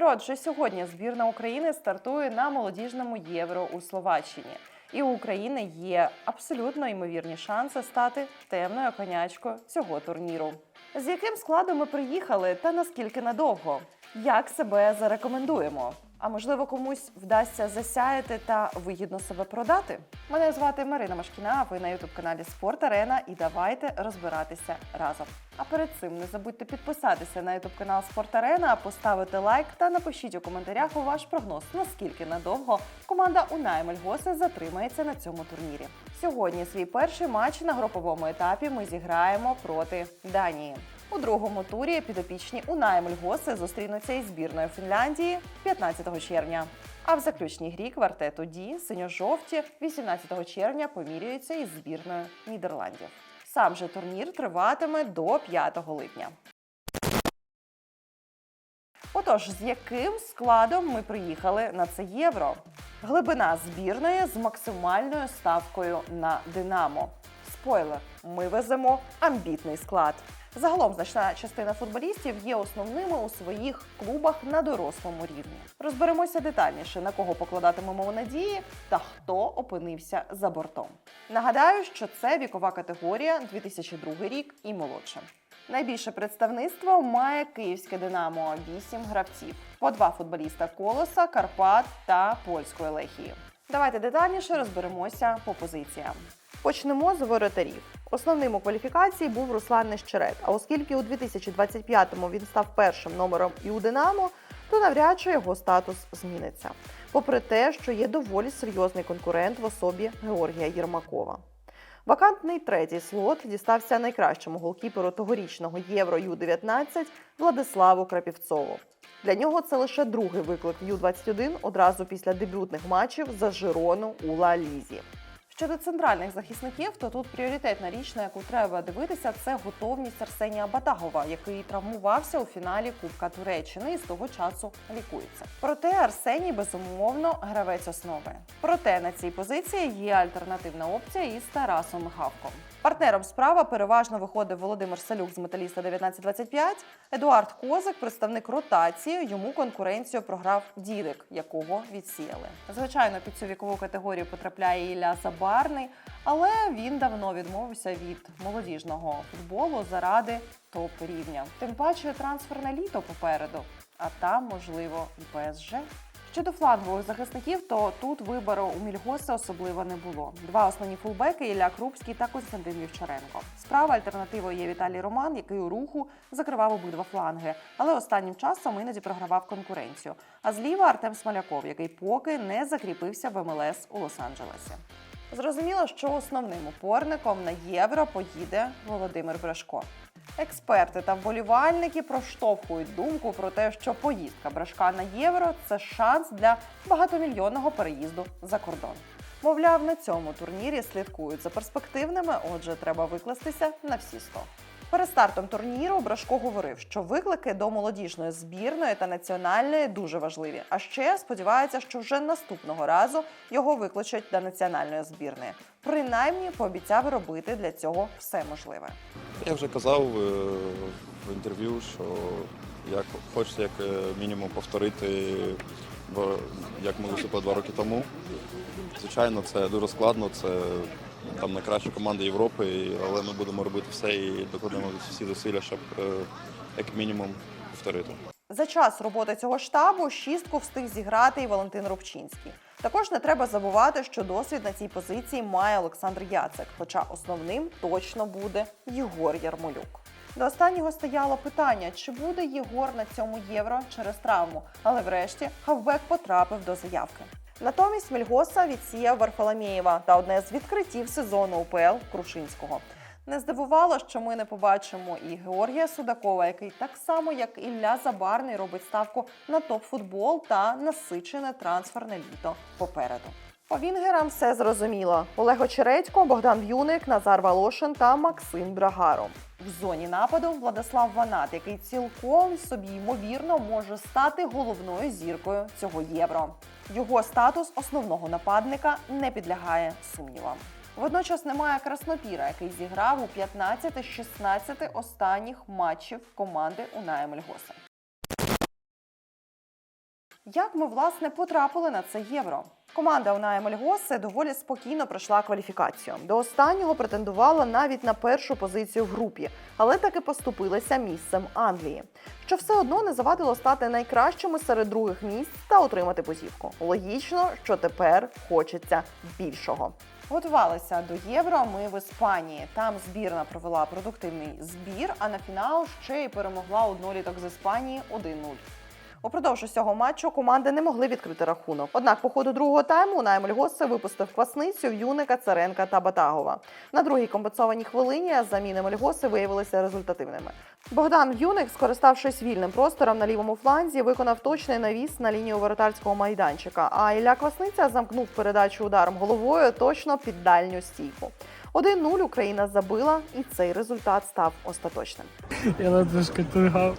народ, вже сьогодні збірна України стартує на молодіжному євро у Словаччині. І у України є абсолютно ймовірні шанси стати темною конячкою цього турніру. З яким складом ми приїхали та наскільки надовго? Як себе зарекомендуємо? А можливо, комусь вдасться засяяти та вигідно себе продати? Мене звати Марина Машкіна. а Ви на ютуб каналі Спорт Арена. І давайте розбиратися разом. А перед цим не забудьте підписатися на ютуб канал Спорт Арена, поставити лайк та напишіть у коментарях у ваш прогноз, наскільки надовго команда Унай Мельгоси затримається на цьому турнірі. Сьогодні свій перший матч на груповому етапі ми зіграємо проти Данії. У другому турі підопічні Унай Мельгоси зустрінуться із збірною Фінляндії 15 червня. А в заключній грі квартету Ді синьо-жовті 18 червня поміряються із збірною Нідерландів. Сам же турнір триватиме до 5 липня. Отож, з яким складом ми приїхали на це євро? Глибина збірної з максимальною ставкою на Динамо. Спойлер, ми веземо амбітний склад. Загалом значна частина футболістів є основними у своїх клубах на дорослому рівні. Розберемося детальніше, на кого покладатимемо надії та хто опинився за бортом. Нагадаю, що це вікова категорія 2002 рік і молодше. Найбільше представництво має київське Динамо 8 гравців, по два футболіста Колоса, Карпат та польської Лехії. Давайте детальніше розберемося по позиціям. Почнемо з воротарів. Основним у кваліфікації був Руслан Нещерет. А оскільки у 2025-му він став першим номером і у Динамо, то навряд чи його статус зміниться. Попри те, що є доволі серйозний конкурент в особі Георгія Єрмакова. Вакантний третій слот дістався найкращому голкіперу тогорічного Євро Ю-19 Владиславу Крапівцову. Для нього це лише другий виклик в Ю-21 одразу після дебютних матчів за Жирону у Ла Лізі. Щодо центральних захисників, то тут пріоритетна річ, на яку треба дивитися, це готовність Арсенія Батагова, який травмувався у фіналі Кубка Туреччини і з того часу лікується. Проте Арсеній безумовно гравець основи. Проте на цій позиції є альтернативна опція із Тарасом Михавком. Партнером справа переважно виходив Володимир Салюк з металіста 1925. Едуард Козик, представник ротації, йому конкуренцію програв Дідик, якого відсіяли. Звичайно, під цю вікову категорію потрапляє Ілля Забарний, але він давно відмовився від молодіжного футболу заради топ рівня. Тим паче трансферне літо попереду, а там, можливо, і ПСЖ. Щодо флангових захисників, то тут вибору у Мільгоса особливо не було. Два основні фулбеки Ілля Крупський та Константин Вівчаренко. Справа альтернативою є Віталій Роман, який у руху закривав обидва фланги, але останнім часом іноді програвав конкуренцію. А зліва Артем Смоляков, який поки не закріпився в МЛС у Лос-Анджелесі. Зрозуміло, що основним опорником на євро поїде Володимир Брашко. Експерти та вболівальники проштовхують думку про те, що поїздка Брашка на євро це шанс для багатомільйонного переїзду за кордон. Мовляв, на цьому турнірі слідкують за перспективними, отже, треба викластися на всі 100. Перед стартом турніру Брашко говорив, що виклики до молодіжної збірної та національної дуже важливі. А ще сподівається, що вже наступного разу його викличуть до національної збірної. Принаймні пообіцяв робити для цього все можливе. Я вже казав е, в інтерв'ю, що як хочеться як е, мінімум повторити, бо як ми виступили два роки тому. Звичайно, це дуже складно. Це там найкраща команда Європи, але ми будемо робити все і докладемо всі зусилля, щоб е, як мінімум повторити. За час роботи цього штабу шістку встиг зіграти і Валентин Рубчинський. Також не треба забувати, що досвід на цій позиції має Олександр Яцек, хоча основним точно буде Єгор Ярмолюк. До останнього стояло питання, чи буде Єгор на цьому євро через травму, але врешті хавбек потрапив до заявки. Натомість Мельгоса відсіяв Варфоломєєва та одне з відкриттів сезону УПЛ Крушинського. Не здивувало, що ми не побачимо і Георгія Судакова, який так само, як Ілля Забарний, робить ставку на топ-футбол та насичене трансферне літо попереду. По вінгерам все зрозуміло. Олег Очередько, Богдан В'юник, Назар Волошин та Максим Брагаро. В зоні нападу Владислав Ванат, який цілком собі ймовірно може стати головною зіркою цього євро. Його статус основного нападника не підлягає сумнівам. Водночас немає краснопіра, який зіграв у 15-16 останніх матчів команди Уная Мельгоса. Як ми власне потрапили на це євро? Команда Уная Мельгосе доволі спокійно пройшла кваліфікацію. До останнього претендувала навіть на першу позицію в групі, але таки поступилася місцем Англії, що все одно не завадило стати найкращими серед других місць та отримати позівку. Логічно, що тепер хочеться більшого. Готувалися до євро. Ми в Іспанії. Там збірна провела продуктивний збір. А на фінал ще й перемогла одноліток з Іспанії 1-0. Упродовж усього матчу команди не могли відкрити рахунок. Однак, по ходу другого тайму Наймель Госсе випустив квасницю Юника, Царенка та Батагова. На другій компенсованій хвилині заміни Мельгоси виявилися результативними. Богдан Юник, скориставшись вільним простором на лівому фланзі, виконав точний навіс на лінію воротарського майданчика. А Ілля Квасниця замкнув передачу ударом головою точно під дальню стійку. 1-0 Україна забила, і цей результат став остаточним. Я ледве шкатугав.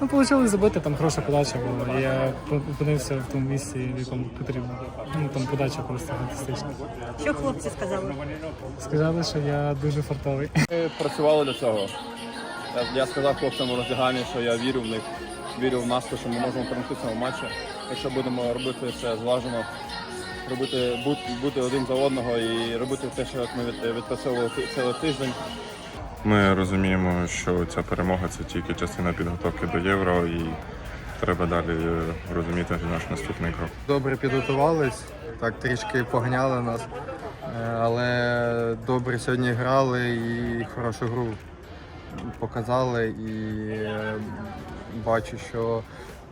Ну, вийшло забити, там хороша подача була. Я опинився в тому місці, в якому потрібно. Ну, там подача просто фантастична. Що хлопці сказали? Сказали, що я дуже фартовий. Ми працювали для цього. Я, сказав хлопцям у роздяганні, що я вірю в них, вірю в нас, що ми можемо перемогти в цьому матчі. Якщо будемо робити все зважено, робити бути, бути один за одного і робити те, що ми від, відпрацьовували цілий тиждень. Ми розуміємо, що ця перемога це тільки частина підготовки до євро, і треба далі розуміти наш наступний крок. Добре підготувались, так трішки погняли нас, е, але добре сьогодні грали і хорошу гру показали. І е, бачу, що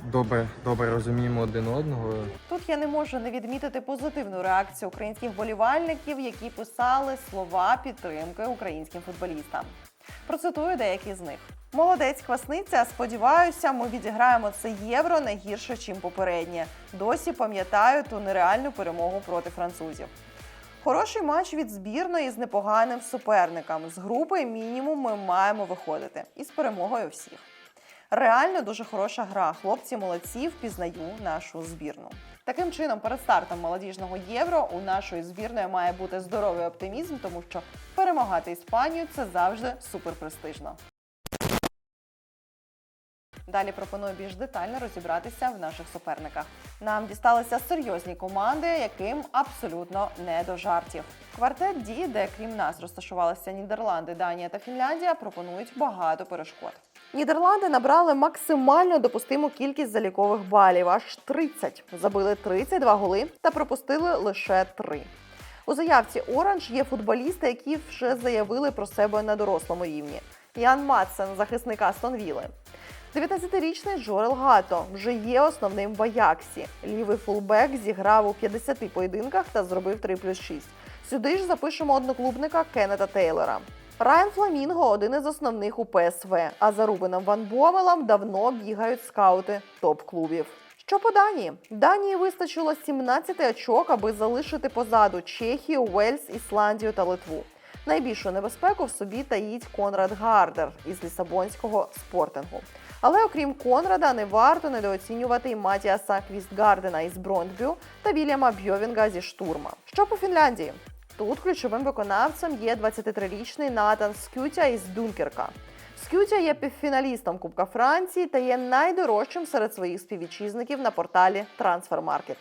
добре, добре розуміємо один одного. Тут я не можу не відмітити позитивну реакцію українських болівальників, які писали слова підтримки українським футболістам. Процитую деякі з них. Молодець квасниця. Сподіваюся, ми відіграємо це євро не гірше, чим попереднє. Досі пам'ятаю ту нереальну перемогу проти французів. Хороший матч від збірної з непоганим суперником. З групи мінімум ми маємо виходити і з перемогою всіх. Реально дуже хороша гра. Хлопці молодці, впізнаю нашу збірну. Таким чином, перед стартом молодіжного євро у нашої збірної має бути здоровий оптимізм, тому що перемагати Іспанію це завжди суперпрестижно. Далі пропоную більш детально розібратися в наших суперниках. Нам дісталися серйозні команди, яким абсолютно не до жартів. Квартет Ді, де крім нас розташувалися Нідерланди, Данія та Фінляндія, пропонують багато перешкод. Нідерланди набрали максимально допустиму кількість залікових балів аж 30. Забили 32 голи та пропустили лише 3. У заявці Оранж є футболісти, які вже заявили про себе на дорослому рівні. Ян Матсен, захисник Астон Вілли. 19-річний Джорел Гато вже є основним в Аяксі. Лівий фулбек зіграв у 50 поєдинках та зробив 3 плюс 6. Сюди ж запишемо одноклубника Кеннета Тейлора. Райан Фламінго один із основних у ПСВ, а за Рубеном Ван Бомелом давно бігають скаути топ-клубів. Що по Данії? Данії вистачило 17 очок, аби залишити позаду Чехію, Уельс, Ісландію та Литву. Найбільшу небезпеку в собі таїть Конрад Гардер із лісабонського спортингу. Але окрім Конрада, не варто недооцінювати і Матіаса Квістгардена із Брондбю та Вільяма Бьовінга зі штурма. Що по Фінляндії? Тут ключовим виконавцем є 23-річний Натан Скютя із Дункерка. Скютя є півфіналістом Кубка Франції та є найдорожчим серед своїх співвітчизників на порталі Трансфермаркет.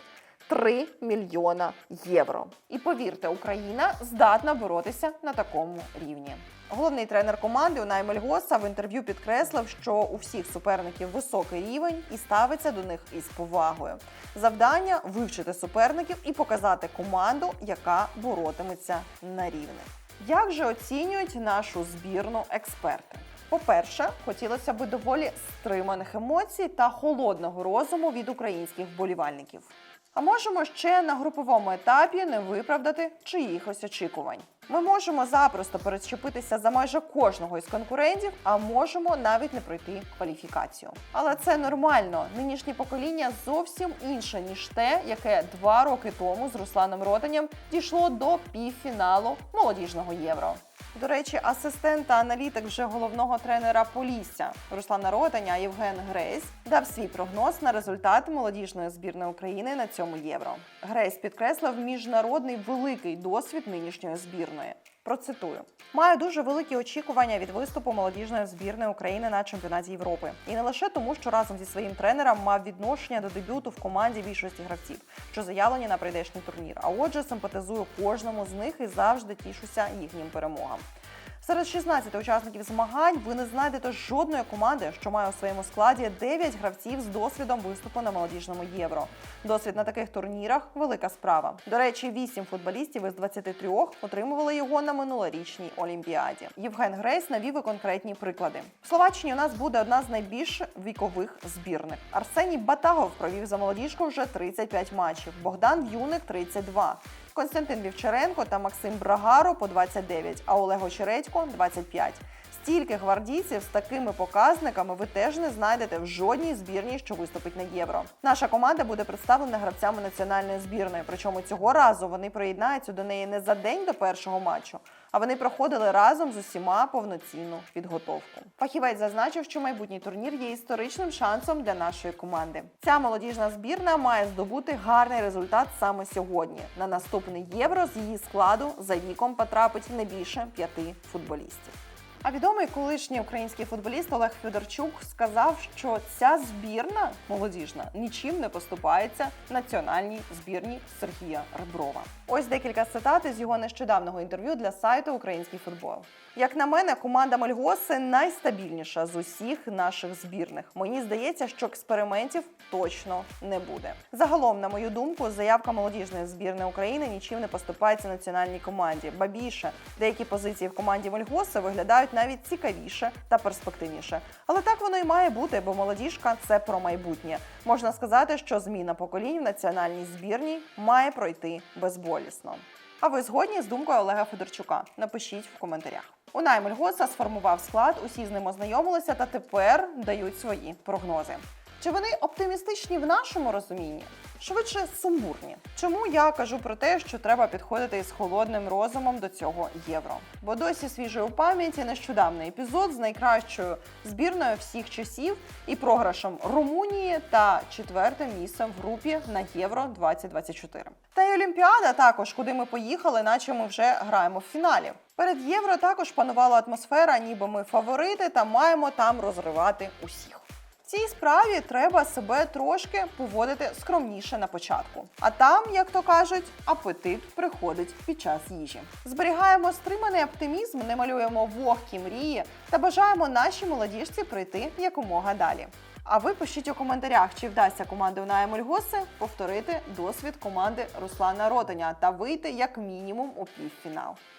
3 мільйона євро. І повірте, Україна здатна боротися на такому рівні. Головний тренер команди Унай Мельгоса в інтерв'ю підкреслив, що у всіх суперників високий рівень і ставиться до них із повагою. Завдання вивчити суперників і показати команду, яка боротиметься на рівних. Як же оцінюють нашу збірну експерти? По-перше, хотілося б доволі стриманих емоцій та холодного розуму від українських вболівальників. А можемо ще на груповому етапі не виправдати чиїхось очікувань. Ми можемо запросто перечепитися за майже кожного із конкурентів, а можемо навіть не пройти кваліфікацію. Але це нормально. Нинішнє покоління зовсім інше ніж те, яке два роки тому з Русланом Ротанем дійшло до півфіналу молодіжного євро. До речі, асистент та аналітик вже головного тренера Полісся Руслана Ротаня Євген Грейс дав свій прогноз на результат молодіжної збірної України на цьому євро. Грейс підкреслив міжнародний великий досвід нинішньої збірної. Процитую: маю дуже великі очікування від виступу молодіжної збірної України на чемпіонаті Європи, і не лише тому, що разом зі своїм тренером мав відношення до дебюту в команді більшості гравців, що заявлені на прийдешній турнір. А отже, симпатизую кожному з них і завжди тішуся їхнім перемогам. Серед 16 учасників змагань ви не знайдете жодної команди, що має у своєму складі 9 гравців з досвідом виступу на молодіжному євро. Досвід на таких турнірах велика справа. До речі, 8 футболістів із 23 отримували його на минулорічній олімпіаді. Євген Грейс навів і конкретні приклади. В Словаччині у нас буде одна з найбільш вікових збірних. Арсеній Батагов провів за молодіжку вже 35 матчів. Богдан Юник 32. Константин Вівчаренко та Максим Брагаро по 29, а Олег Очередько 25. Стільки гвардійців з такими показниками ви теж не знайдете в жодній збірній, що виступить на євро. Наша команда буде представлена гравцями національної збірної. Причому цього разу вони приєднаються до неї не за день до першого матчу, а вони проходили разом з усіма повноцінну підготовку. Фахівець зазначив, що майбутній турнір є історичним шансом для нашої команди. Ця молодіжна збірна має здобути гарний результат саме сьогодні. На наступний євро з її складу за віком потрапить не більше п'яти футболістів. А відомий колишній український футболіст Олег Федорчук сказав, що ця збірна молодіжна нічим не поступається національній збірні Сергія Реброва. Ось декілька цитат із його нещодавнього інтерв'ю для сайту Український футбол. Як на мене, команда Мальгоси найстабільніша з усіх наших збірних. Мені здається, що експериментів точно не буде. Загалом, на мою думку, заявка молодіжної збірної України нічим не поступається національній команді. Ба більше деякі позиції в команді Мальгоси виглядають навіть цікавіше та перспективніше. Але так воно і має бути, бо молодіжка це про майбутнє. Можна сказати, що зміна поколінь в національній збірній має пройти безболісно. А ви згодні з думкою Олега Федорчука? Напишіть в коментарях. У наймельгоса сформував склад, усі з ним ознайомилися та тепер дають свої прогнози. Чи вони оптимістичні в нашому розумінні? Швидше сумбурні. Чому я кажу про те, що треба підходити із холодним розумом до цього євро? Бо досі свіжий у пам'яті нещодавний епізод з найкращою збірною всіх часів і програшем Румунії та четвертим місцем в групі на Євро 2024. Та й Олімпіада також, куди ми поїхали, наче ми вже граємо в фіналі. Перед євро також панувала атмосфера, ніби ми фаворити та маємо там розривати усіх. Цій справі треба себе трошки поводити скромніше на початку. А там, як то кажуть, апетит приходить під час їжі. Зберігаємо стриманий оптимізм, не малюємо вогкі мрії та бажаємо нашій молодіжці прийти якомога далі. А ви пишіть у коментарях, чи вдасться команди Уная Мольгоси повторити досвід команди Руслана Ротаня та вийти як мінімум у півфінал.